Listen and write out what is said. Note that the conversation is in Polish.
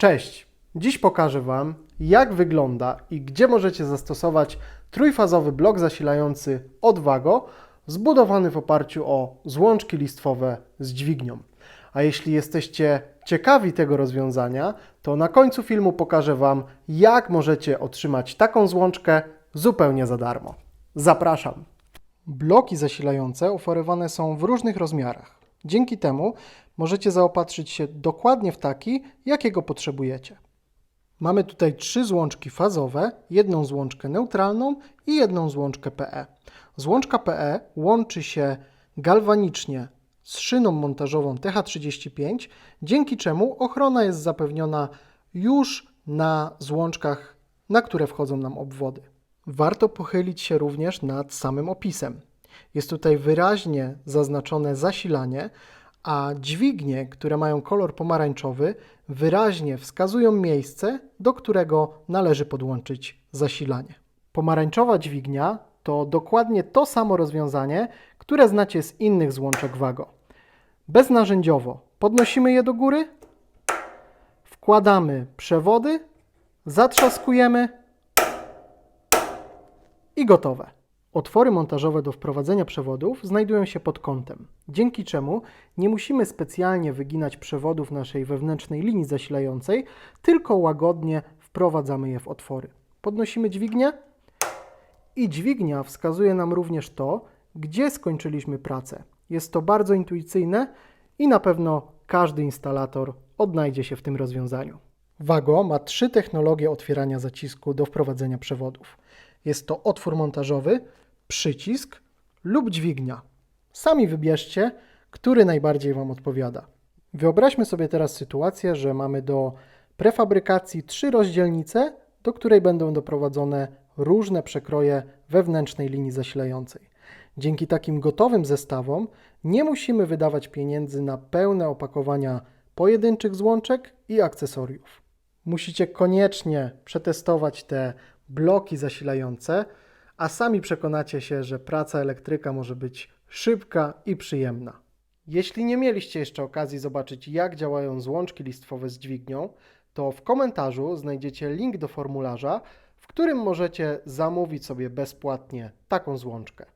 Cześć! Dziś pokażę Wam, jak wygląda i gdzie możecie zastosować trójfazowy blok zasilający od Wago, zbudowany w oparciu o złączki listwowe z dźwignią. A jeśli jesteście ciekawi tego rozwiązania, to na końcu filmu pokażę Wam, jak możecie otrzymać taką złączkę zupełnie za darmo. Zapraszam! Bloki zasilające oferowane są w różnych rozmiarach. Dzięki temu możecie zaopatrzyć się dokładnie w taki, jakiego potrzebujecie. Mamy tutaj trzy złączki fazowe, jedną złączkę neutralną i jedną złączkę PE. Złączka PE łączy się galwanicznie z szyną montażową TH35, dzięki czemu ochrona jest zapewniona już na złączkach, na które wchodzą nam obwody. Warto pochylić się również nad samym opisem. Jest tutaj wyraźnie zaznaczone zasilanie, a dźwignie, które mają kolor pomarańczowy, wyraźnie wskazują miejsce, do którego należy podłączyć zasilanie. Pomarańczowa dźwignia to dokładnie to samo rozwiązanie, które znacie z innych złączek Wago. Beznarzędziowo podnosimy je do góry, wkładamy przewody, zatrzaskujemy i gotowe. Otwory montażowe do wprowadzenia przewodów znajdują się pod kątem, dzięki czemu nie musimy specjalnie wyginać przewodów naszej wewnętrznej linii zasilającej, tylko łagodnie wprowadzamy je w otwory. Podnosimy dźwignię i dźwignia wskazuje nam również to, gdzie skończyliśmy pracę. Jest to bardzo intuicyjne i na pewno każdy instalator odnajdzie się w tym rozwiązaniu. Wago ma trzy technologie otwierania zacisku do wprowadzenia przewodów. Jest to otwór montażowy, przycisk lub dźwignia. Sami wybierzcie, który najbardziej Wam odpowiada. Wyobraźmy sobie teraz sytuację, że mamy do prefabrykacji trzy rozdzielnice, do której będą doprowadzone różne przekroje wewnętrznej linii zasilającej. Dzięki takim gotowym zestawom nie musimy wydawać pieniędzy na pełne opakowania pojedynczych złączek i akcesoriów. Musicie koniecznie przetestować te bloki zasilające, a sami przekonacie się, że praca elektryka może być szybka i przyjemna. Jeśli nie mieliście jeszcze okazji zobaczyć, jak działają złączki listwowe z dźwignią, to w komentarzu znajdziecie link do formularza, w którym możecie zamówić sobie bezpłatnie taką złączkę.